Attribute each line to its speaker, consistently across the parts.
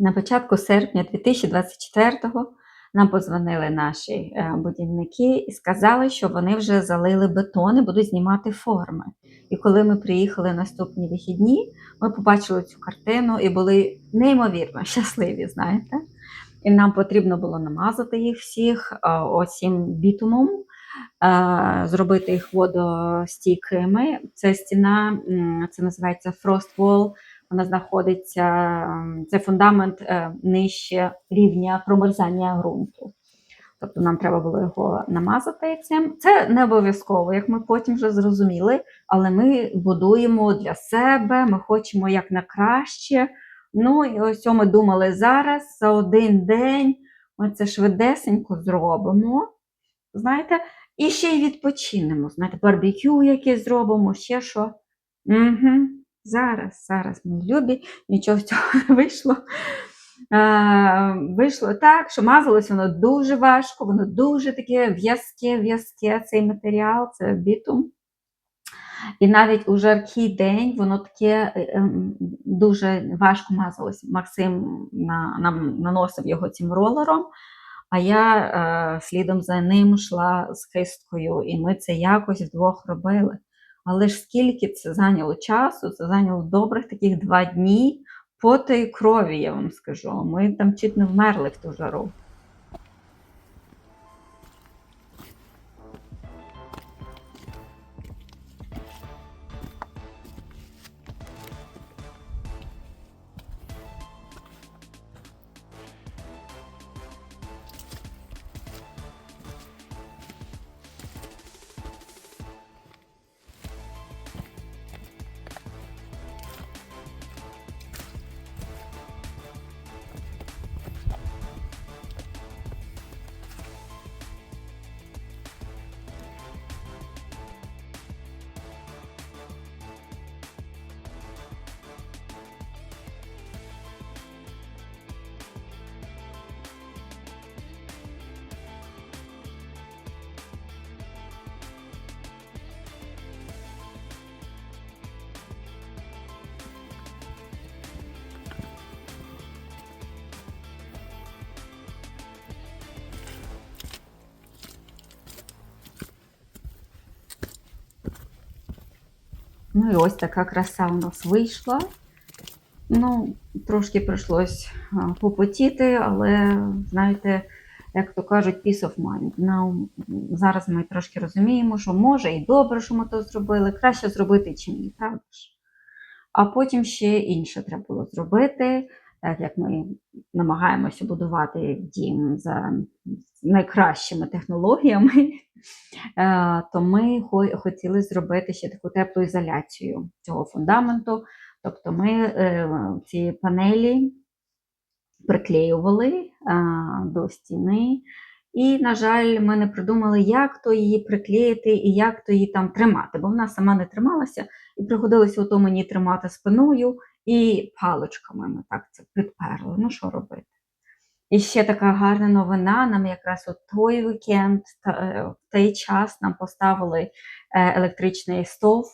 Speaker 1: На початку серпня 2024-го нам подзвонили наші е, будівники і сказали, що вони вже залили бетон і будуть знімати форми. І коли ми приїхали наступні вихідні, ми побачили цю картину і були неймовірно щасливі, знаєте. І нам потрібно було намазати їх всіх е, оцім бітумом, е, зробити їх водостійкими. Це стіна, це називається Frost Wall. Вона знаходиться, м, це фундамент е, нижче рівня промерзання ґрунту. Тобто нам треба було його намазати цим. Це не обов'язково, як ми потім вже зрозуміли, але ми будуємо для себе, ми хочемо як на краще. Ну і ось ми думали зараз, за один день ми це швидесенько зробимо. Знаєте, і ще й відпочинемо. Знаєте, барбекю якесь зробимо, ще що. Угу. Зараз, зараз, мої любі, нічого з цього не вийшло. Е, вийшло так, що мазалось воно дуже важко, воно дуже таке в'язке, в'язке цей матеріал, це бітум. І навіть у жаркий день воно таке е, ем, дуже важко мазалось. Максим на, нам наносив його цим ролером, а я е, слідом за ним йшла з кисткою, і ми це якось вдвох робили. Але ж скільки це зайняло часу, це зайняло добрих таких два дні пота і крові, я вам скажу. Ми там чуть не вмерли в ту жару. Ну і ось така краса у нас вийшла. Ну, трошки прийшлось попотіти, але знаєте, як то кажуть, peace of mind. Ну, зараз ми трошки розуміємо, що може і добре, що ми то зробили. Краще зробити, чим ні, правда ж? А потім ще інше треба було зробити, так як ми намагаємося будувати дім за найкращими технологіями, е, то ми хотіли зробити ще таку теплу ізоляцію цього фундаменту. Тобто ми е, ці панелі приклеювали е, до стіни. І, на жаль, ми не придумали, як то її приклеїти і як то її там тримати, бо вона сама не трималася, і приходилося ото мені тримати спиною і паличками ми так це підперли. Ну, що робити? І ще така гарна новина. Нам якраз у той вікенд, е, в той час нам поставили е, електричний стовп.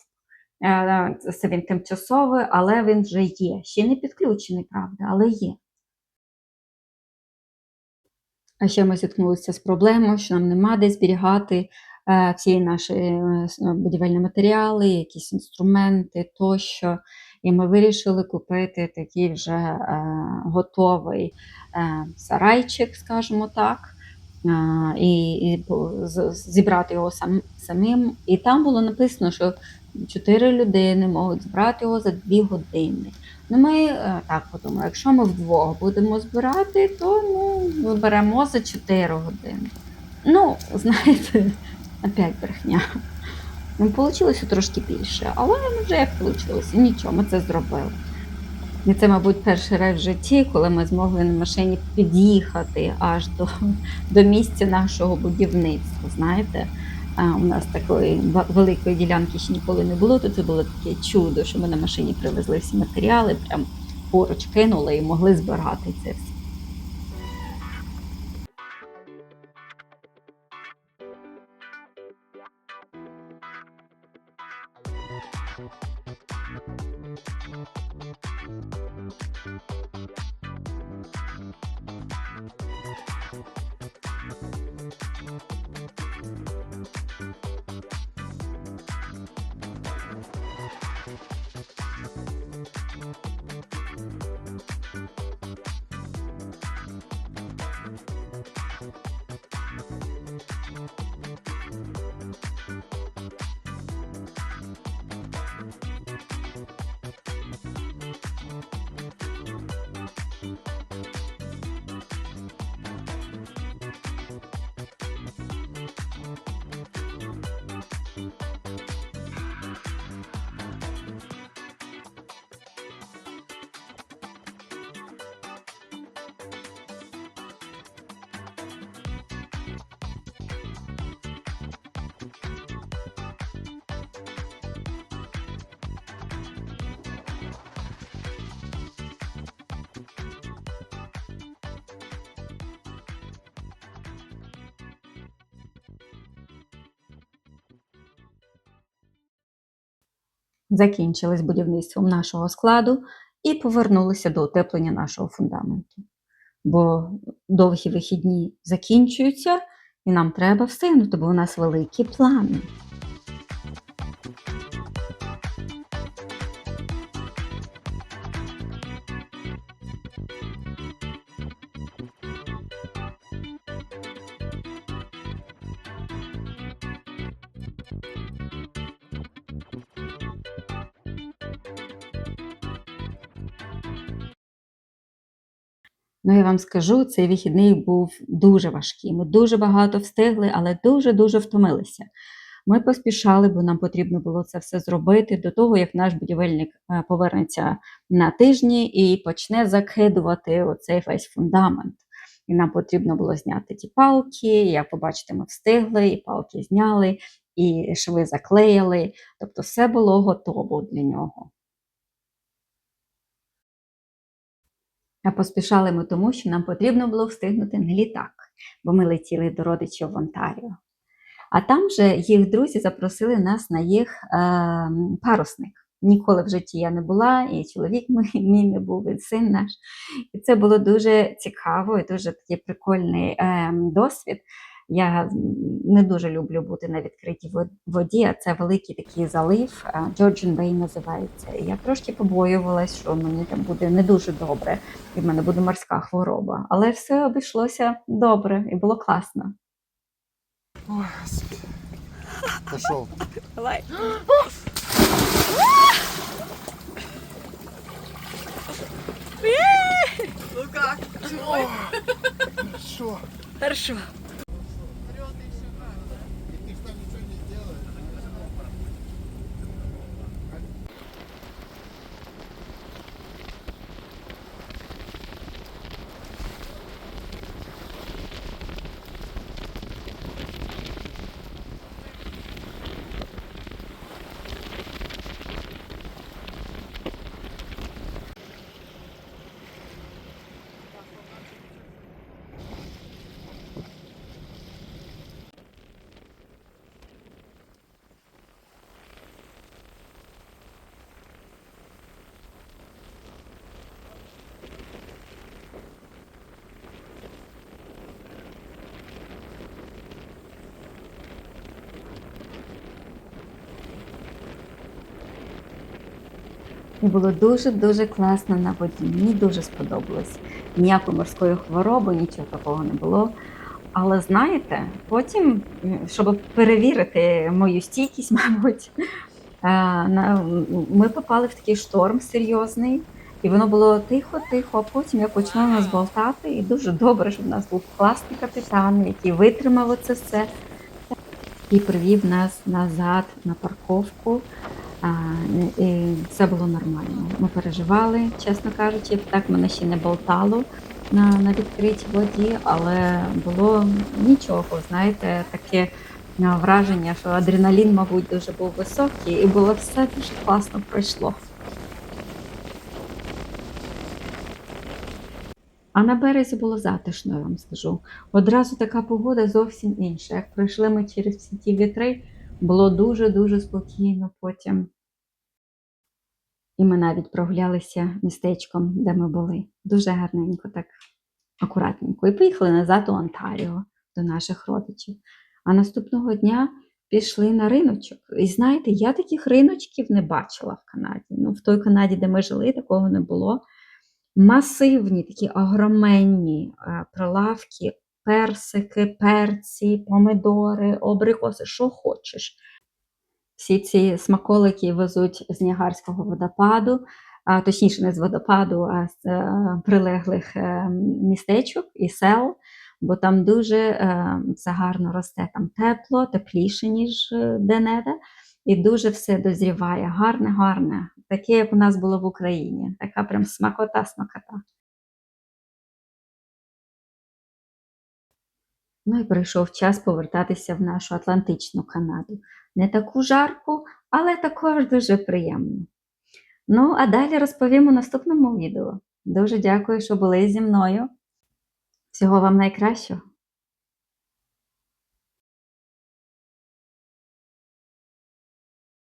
Speaker 1: Е, Це він тимчасовий, але він вже є. Ще не підключений, правда, але є. А ще ми зіткнулися з проблемою, що нам нема де зберігати всі наші будівельні матеріали, якісь інструменти тощо. І ми вирішили купити такий вже е, готовий е, сарайчик, скажімо так, е, і, і зібрати його сам, самим. І там було написано, що чотири людини можуть збирати його за дві години. Ну, ми так подумали, якщо ми вдвох будемо збирати, то ну, зберемо за 4 години. Ну, знаєте, опять брехня. Ну, вийшло трошки більше, але ну, вже як вийшло, нічого, ми це зробили. І це, мабуть, перший раз в житті, коли ми змогли на машині під'їхати аж до, до місця нашого будівництва. Знаєте, а, у нас такої великої ділянки ще ніколи не було, то це було таке чудо, що ми на машині привезли всі матеріали, прям поруч кинули і могли збирати це все. Thank you. Закінчили будівництвом нашого складу і повернулися до утеплення нашого фундаменту. Бо довгі вихідні закінчуються, і нам треба встигнути, бо у нас великі плани. Ну, я вам скажу, цей вихідний був дуже важкий. Ми дуже багато встигли, але дуже-дуже втомилися. Ми поспішали, бо нам потрібно було це все зробити до того, як наш будівельник е, повернеться на тижні і почне закидувати оцей весь фундамент. І нам потрібно було зняти ті палки. Як побачите, ми встигли, і палки зняли, і шви заклеїли. Тобто, все було готово для нього. Поспішали ми тому, що нам потрібно було встигнути на літак, бо ми летіли до родичів в Онтаріо. А там же їх друзі запросили нас на їх е, парусник. Ніколи в житті я не була, і чоловік мій не був, і син наш. І це було дуже цікаво і дуже такий прикольний е, досвід. Я не дуже люблю бути на відкритій воді, а це великий такий залив, Georgian Bay називається. Я трошки побоювалась, що мені там буде не дуже добре, і в мене буде морська хвороба. Але все обійшлося добре і було класно.
Speaker 2: Ой, господи.
Speaker 3: Давай. Ну как?
Speaker 2: Что?
Speaker 3: Хорошо.
Speaker 1: Було дуже-дуже класно на воді. Мені дуже сподобалось. Ніякої морської хвороби, нічого такого не було. Але знаєте, потім, щоб перевірити мою стійкість, мабуть, е, ми попали в такий шторм серйозний, і воно було тихо-тихо, а потім я почала нас болтати, і дуже добре, що в нас був класний капітан, який витримав оце все і привів нас назад на парковку. І все було нормально. Ми переживали, чесно кажучи, так мене ще не болтало на, на відкритій воді, але було нічого, знаєте, таке враження, що адреналін, мабуть, дуже був високий, і було все дуже класно пройшло. А на березі було затишно, я вам скажу. Одразу така погода зовсім інша. Як пройшли ми через всі ті вітри, було дуже-дуже спокійно потім. І ми навіть прогулялися містечком, де ми були. Дуже гарненько, так акуратненько. І поїхали назад у Онтаріо до наших родичів. А наступного дня пішли на риночок. І знаєте, я таких риночків не бачила в Канаді. Ну, в той Канаді, де ми жили, такого не було. Масивні, такі огроменні е, прилавки, персики, перці, помидори, абрикоси, що хочеш. Всі ці смаколики везуть з Ніагарського водопаду, а, точніше, не з водопаду, а з е, прилеглих е, містечок і сел, бо там дуже е, все гарно росте, там тепло, тепліше, ніж е, де-не-де, і дуже все дозріває. Гарне, гарне. Таке, як у нас було в Україні. Така прям смакота-смакота. Ну і прийшов час повертатися в нашу Атлантичну Канаду. Не таку жарку, але також дуже приємно. Ну, а далі розповім у наступному відео. Дуже дякую, що були зі мною. Всього вам найкращого!